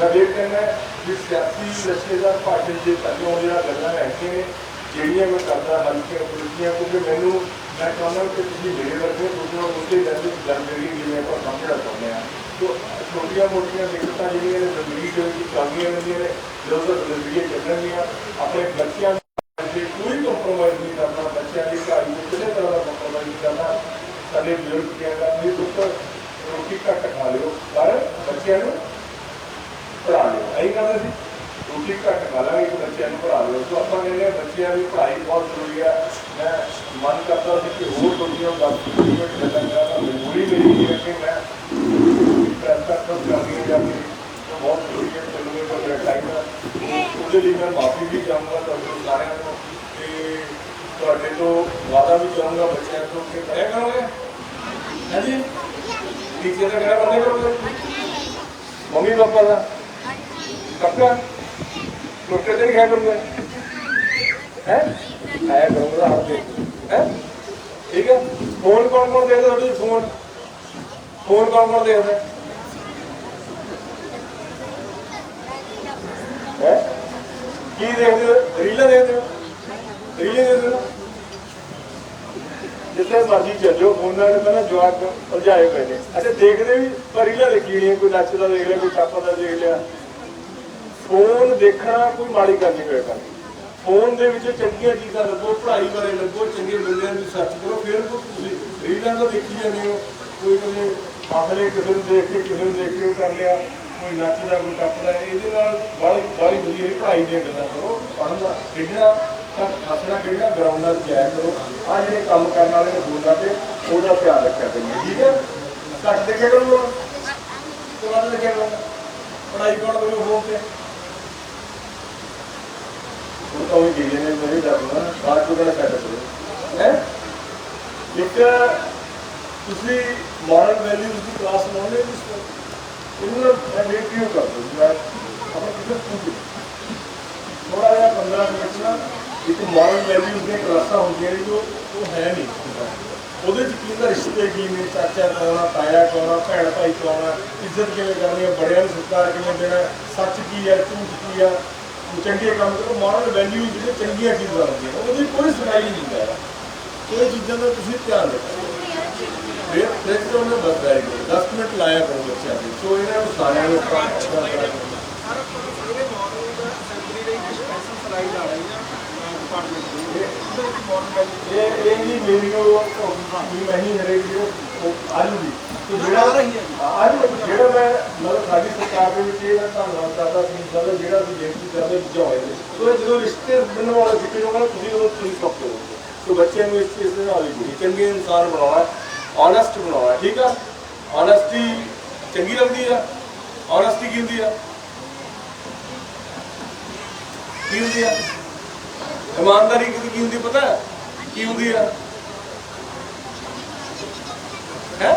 ਮੈਂ ਕਹਿੰਦਾ ਕਿ ਸਿਆਸੀ ਰਸਤੇ ਦਾ ਭਾਸ਼ਣ ਦੇ ਥੱਲੋਂ ਜਿਹੜਾ ਗੱਲਾਂ ਹੈਗੀਆਂ ਨੇ, ਜਿਹੜੀਆਂ ਮੈਂ ਕਰਦਾ ਹਲਕੇ ਪੁਲਿਸੀਆਂ ਕਿਉਂਕਿ ਮੈਨੂੰ ਮੈਂ ਚਾਹੁੰਦਾ ਕਿ ਤੁਸੀਂ ਮੇਰੇ ਵਰਗੇ ਦੂਜਿਆਂ ਨੂੰ ਉਸੇ ਲੈਵਲ ਦੀ ਗੱਲ ਜਿਹੜੀ ਜਿਵੇਂ ਆਪਾਂ ਸਮਝਣਾ ਚਾਹੁੰਦੇ ਆ। ਛੋਟੀਆਂ ਮੋਟੀਆਂ ਦਿੱਕਤਾਂ ਜਿਹੜੀਆਂ ਨੇ ਜ਼ਿੰਦਗੀ ਦੇ ਵਿੱਚ ਚੱਲਦੀਆਂ ਰਹਿੰਦੀਆਂ ਨੇ ਜਦੋਂ ਤੱਕ ਜ਼ਿੰਦਗੀ ਚੱਲਣਗੀਆਂ, ਆਪਣੇ ਬੱਚਿਆਂ ਤੇ ਕੋਈ ਕੰਪਰੋਮਾਈਜ਼ ਨਹੀਂ ਕਰਨਾ, ਬੱਚਿਆਂ ਦੀ ਪੜ੍ਹਾਈ ਵਿੱਚ ਕਿਸੇ ਤਰ੍ਹਾਂ ਦਾ ਕੰਪਰੋਮਾਈਜ਼ ਨਹੀਂ ਕਰਨਾ, ਸਾਡੇ ਬਜ਼ੁਰਗ ਕਹਿੰਦਾ ਵੀ ਪੁੱਤਰ ਰੋਟੀ ਘੱਟ ਖਾ ਲਿਓ, ਪਰ ਬੱਚਿਆਂ ਨੂੰ ਪੜ੍ਹਾ ਲਿਓ। ਐਂ ਕਹਿੰਦੇ ਸੀ ਰੋਟੀ ਘੱਟ ਖਾ ਲਾਂਗੇ ਕਿ ਬੱਚਿਆਂ ਨੂੰ ਪੜ੍ਹਾ ਲਿਓ। ਸੋ ਆਪਾਂ ਕਹਿੰਦੇ ਹਾਂ, ਬੱਚਿਆਂ ਦੀ ਪੜ੍ਹਾਈ ਬਹੁਤ ਜ਼ਰੂਰੀ ਹੈ। ਮੈਂ ਮਨ ਕਰਦਾ ਸੀ ਕਿ ਹੋਰ ਦੁਨੀਆ ਦਾ ਮਿੰਟ ਗੱਲਾਂ ਕਰਾਂ ਮਜਬੂਰੀ ਮੇਰੀ ਹੈ ਕਿ ਮੈਂ ਪ੍ਰੈਸ ਕਰ ਕਰਨੀ ਜਾਂ ਕਿ। ਬਹੁਤ ਜ਼ਰੂਰੀ ਚੱਲੂਗੇ ਪਰ ਮੇਰਾ ਉਹਦੇ ਲਈ ਮੈਂ ਮਾਫੀ ਵੀ ਚਾਹੂੰਗਾ ਤੁਹਾਨੂੰ ਸਾਰਿਆਂ ਨੂੰ ਤੇ ਤੁਹਾਡੇ ਤੋਂ ਵਾਅਦਾ ਵੀ ਚਾਹੂੰਗਾ ਬੱਚਿਆਂ ਤੋਂ ਕਿ ਪੜ੍ਹਿਆ ਕਰੋਗੇ। ਹਾਂਜੀ? ਟੀਚਰ ਦਾ ਕਹਿਣਾ ਬੰਦੇ ਕਰੋਗੇ ਮੰਮੀ ਪਾਪਾ ਦਾ? ਕੱਪੜਾ ਟੁੱਟੇ ਤੇ ਖਿਆ ਕਰੂੰਗਾ। ਹੈ? ਆਇਆ ਕਰੂੰਗਾ ਆਪ ਹੈ? ਠੀਕ ਹੈ ਫੋਨ ਕੌਣ ਕੌਣ ਦੇਖਦਾ ਤੁਹਾਡੇ ਫੋਨ? ਫੋਨ ਕੌਣ ਕੌਣ ਦੇਖਦਾ ਕੀ ਦੇਖਦੇ ਹੋ? ਰੀਲਾਂ ਦੇਖਦੇ ਹੋ? ਰੀਲਾਂ ਦੇਖਦੇ ਹੋ? ਜਿੱਥੇ ਮਰਜ਼ੀ ਚੱਲੋ ਉਹਨਾਂ ਨੇ ਪਹਿਲਾਂ ਜਵਾਬ ਉਲਝਾਏ ਪਏ ਨੇ। ਅੱਛਾ, ਦੇਖਦੇ ਵੀ ਪਰ ਰੀਲਾਂ ਦੇਖੀ ਨਹੀਂ ਕੋਈ ਨੱਚਦਾ ਦੇਖ ਲਿਆ, ਕੋਈ ਟੱਪਦਾ ਦੇਖ ਲਿਆ। ਫੋਨ ਦੇਖਣਾ ਕੋਈ ਮਾੜੀ ਗੱਲ ਨਹੀਂ ਹੋਇਆ ਕਰਦੀ ਫੋਨ ਦੇ ਵਿੱਚ ਚੰਗੀਆਂ ਚੀਜ਼ਾਂ ਲੱਭੋ, ਪੜ੍ਹਾਈ ਬਾਰੇ ਲੱਭੋ, ਚੰਗੇ ਬੰਦਿਆਂ ਦੀ ਸਰਚ ਕਰੋ, ਫਿਰ ਤੁਸੀਂ ਰੀਲਾਂ ਤਾਂ ਦੇਖੀ ਜਾਂਦੇ ਹੋ। ਕੋਈ ਕਦੇ ਆਖਲੇ ਕਿਸੇ ਨੂੰ ਦੇਖ ਕੇ ਕਿਸੇ ਨੂੰ ਦੇਖ ਕੇ ਕਰ ਲਿਆ। ਕੋਈ ਨੱਚਦਾ ਕੋਈ ਟੱਪਦਾ ਇਹਦੇ ਨਾਲ ਬਾਹਲੀ ਬਾਹਲੀ ਵਧੀਆ ਪੜ੍ਹਾਈ ਦੀਆਂ ਗੱਲਾਂ ਕਰੋ, ਪੜ੍ਹਨ ਦਾ ਖੇਡਣਾ, ਤਾਂ ਹੱਸਣਾ ਖੇਡਣਾ, ਗਰਾਊਂਡਾਂ 'ਚ ਜਾਇਆ ਕਰੋ। ਆ ਜਿਹੜੇ ਕੰਮ ਕਰਨ ਵਾਲੇ ਨੇ ਫੋਨਾਂ ਤੇ ਉਹਦਾ ਧਿਆਨ ਰੱਖਿਆ ਕਰੀਏ, ਠੀਕ ਹੈ? ਘੱਟ ਦੇ ਖੇਡੋ ਤੇ ਵੱਧ ਦੇ ਖੇਡੋ ਪੜ੍ਹਾਈ ਕੌਣ ਕਰੂ ਫੋਨ ਤੇ? ਉਹ ਤਾਂ ਉਹੀ ਗਈ ਨੇ ਮੇਰੇ ਡਰਨਾ ਬਾਅਦ ਤੋਂ ਕਹਿੰਦਾ ਕੱਟ ਕਰੋ? ਹੈ? ਇੱਕ ਤੁਸੀਂ ਮਾਰਲ ਵੈਲਿਊਜ਼ ਦੀ ਕਲਾਸ ਲਾਉਂਦੇ ਜਿਸ ਇਹਨੂੰ ਮੈਂ ਵੇਖ ਕਿਉਂ ਕਰ ਮੈਂ ਆਪਾਂ ਕਿਤੇ ਪੁੱਛ ਥੋੜਾ ਜਿਹਾ 15 ਮਿੰਟ ਨਾ ਇੱਕ ਮੋਰਲ ਵੈਲਿਊ ਦੀਆਂ ਕਲਾਸਾਂ ਹੁੰਦੀਆਂ ਨੇ ਜੋ ਉਹ ਹੈ ਨਹੀਂ। ਉਹਦੇ ਚ ਕੀ ਹੁੰਦਾ, ਰਿਸ਼ਤੇ ਕੀ ਨੇ, ਚਾਚਾ ਕੌਣਾ ਤਾਇਆ ਕੌਣਾ ਭੈਣ ਭਾਈ ਕੌਣਾ ਇੱਜ਼ਤ ਕਿਵੇਂ ਕਰਨੀ ਹੈ, ਬੜਿਆਂ ਨੂੰ ਸਤਿਕਾਰ ਕਿਵੇਂ ਦੇਣਾ, ਸੱਚ ਕੀ ਹੈ, ਝੂਠ ਕੀ ਹੈ ਚੰਗੇ ਕੰਮ ਕਰੋ ਮੋਰਲ ਵੈਲਿਊ ਜਿਹੜੇ ਚੰਗੀਆਂ ਚੀਜ਼ਾਂ ਹੁੰਦੀਆਂ ਉਹਦੀ ਕੋਈ ਸੁਣਾਈ ਨਹੀਂ ਦਿੰਦਾ ਹੈਗਾ। ਇਹ ਚੀਜ਼ਾਂ ਦਾ ਤੁਸੀਂ ਧਿਆਨ ਰੱਖੋ। ਫਿਰ ਫਿਰ ਤੋਂ ਉਹਨੇ ਬਸ ਗੁੱਡ 10 ਮਿੰਟ ਲਾਇਆ ਕਰੋ ਬੱਚਿਆਂ ਦੇ। ਸੋ ਇਹਨਾਂ ਨੂੰ ਸਾਰਿਆਂ ਨੂੰ ਇਹ ਇਹ ਵੀ ਮੇਰੀ ਉਹ ਮੈਂ ਹੀ ਹਰੇਕ ਜੋ ਆਲੂ ਦੀ ਤੇ ਜਿਹੜਾ ਆਲੂ ਜਿਹੜਾ ਮੈਂ ਮਤਲਬ ਸਾਡੀ ਸਰਕਾਰ ਦੇ ਵਿੱਚ ਇਹ ਧੰਨਵਾਦ ਕਰਦਾ ਸੀ ਜਦੋਂ ਜਿਹੜਾ ਵੀ ਬੇਨਤੀ ਕਰਦੇ ਹੋਏ ਨੇ ਸੋ ਜਦੋਂ ਰਿਸ਼ਤੇ ਬਣਨ ਵਾਲੇ ਜਿੱਕੇ ਜੋ ਕਹਿੰਦਾ ਤੁਸੀਂ ਉਦੋਂ ਤੁਸੀਂ ਸੌਖੇ ਹੋ ਸੋ ਬੱਚਿਆਂ ਨੂੰ ਇਸ ਚੀਜ਼ ਦੇ ਨਾਲ ਹੀ ਚੰਗੇ ਇਨਸਾਨ ਬਣਾਉਣਾ ਓਨੈਸਟ ਬਣਾਉਣਾ ਠੀਕ ਆ? ਓਨੈਸਟੀ ਚੰਗੀ ਲੱਗਦੀ ਆ? ਓਨੈਸਟੀ ਕੀ ਹੁੰਦੀ ਆ? ਕੀ ਹੁੰਦੀ ਆ? ਇਮਾਨਦਾਰੀ ਕੀ ਹੁੰਦੀ ਪਤਾ? ਕੀ ਹੁੰਦੀ ਆ? ਹੈ?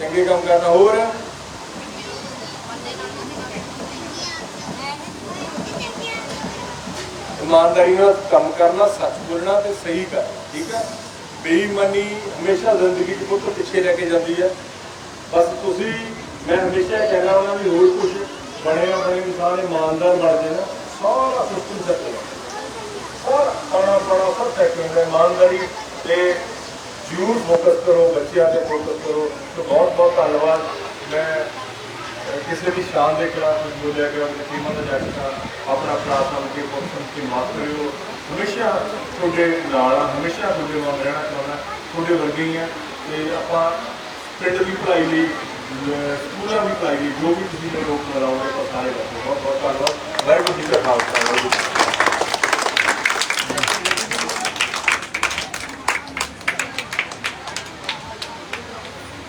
ਚੰਗੇ ਕੰਮ ਕਰਨਾ ਹੋਰ? ਇਮਾਨਦਾਰੀ ਨਾਲ ਕੰਮ ਕਰਨਾ, ਸੱਚ ਬੋਲਣਾ ਤੇ ਸਹੀ ਕਰਨਾ, ਠੀਕ ਹੈ ਬੇਈਮਾਨੀ ਹਮੇਸ਼ਾ ਜ਼ਿੰਦਗੀ 'ਚ ਪੁੱਤ ਪਿੱਛੇ ਲੈ ਕੇ ਜਾਂਦੀ ਹੈ। ਬਸ ਤੁਸੀਂ, ਮੈਂ ਹਮੇਸ਼ਾ ਇਹ ਕਹਿਣਾ ਹੁੰਦਾ ਵੀ ਹੋਰ ਕੁਝ ਬਣੇ ਨਾ ਬਣੇ ਇਨਸਾਨ ਇਮਾਨਦਾਰ ਬਣ ਜੇ ਨਾ ਸਾਰਾ ਸਿਸਟਮ ਸੈੱਟ ਹੋ ਜਾਂਦਾ ਖਾਣਾ ਪਾਣਾ ਸਭ ਸੈੱਟ ਹੋ ਜਾਂਦਾ ਇਮਾਨਦਾਰੀ ਤੇ ਜ਼ਰੂਰ ਫੋਕਸ ਕਰੋ, ਬੱਚਿਆਂ ਤੇ ਫੋਕਸ ਕਰੋ। ਤੇ ਬਹੁਤ ਬਹੁਤ ਧੰਨਵਾਦ। ਮੈਂ ਕਿਸੇ ਵੀ ਸ਼ਾਨ ਦੇ ਖਿਲਾਫ ਕੁਝ ਬੋਲਿਆ ਗਿਆ ਉਹਨੇ ਟੀਮਾਂ ਦਾ ਜੱਟਾ ਆਪਣਾ ਖਿਲਾਫ ਸਮਝ ਕੇ ਪਰਸਨ ਕੀ ਮਾਫ ਕਰਿਓ। ਹਮੇਸ਼ਾ ਤੁਹਾਡੇ ਨਾਲ ਆ, ਹਮੇਸ਼ਾ ਤੁਹਾਡੇ ਨਾਲ ਰਹਿਣਾ ਚਾਹੁੰਦਾ ਤੁਹਾਡੇ ਵਰਗੇ ਹੀ ਆ। ਤੇ ਆਪਾਂ ਪਿੰਡ ਦੀ ਭਲਾਈ ਲਈ ਸਕੂਲਾਂ ਦੀ ਭਲਾਈ ਲਈ ਜੋ ਵੀ ਤੁਸੀਂ ਲੋਕ ਕਰਾਓਗੇ ਆਪਾਂ ਸਾਰੇ ਕਰਦੇ ਬਹੁਤ ਬਹੁਤ ਧੰਨਵਾਦ। ਵਾਹਿਗੁਰੂ ਜੀ ਕਾ ਖਾਲਸਾ ਵਾਹਿਗੁਰੂ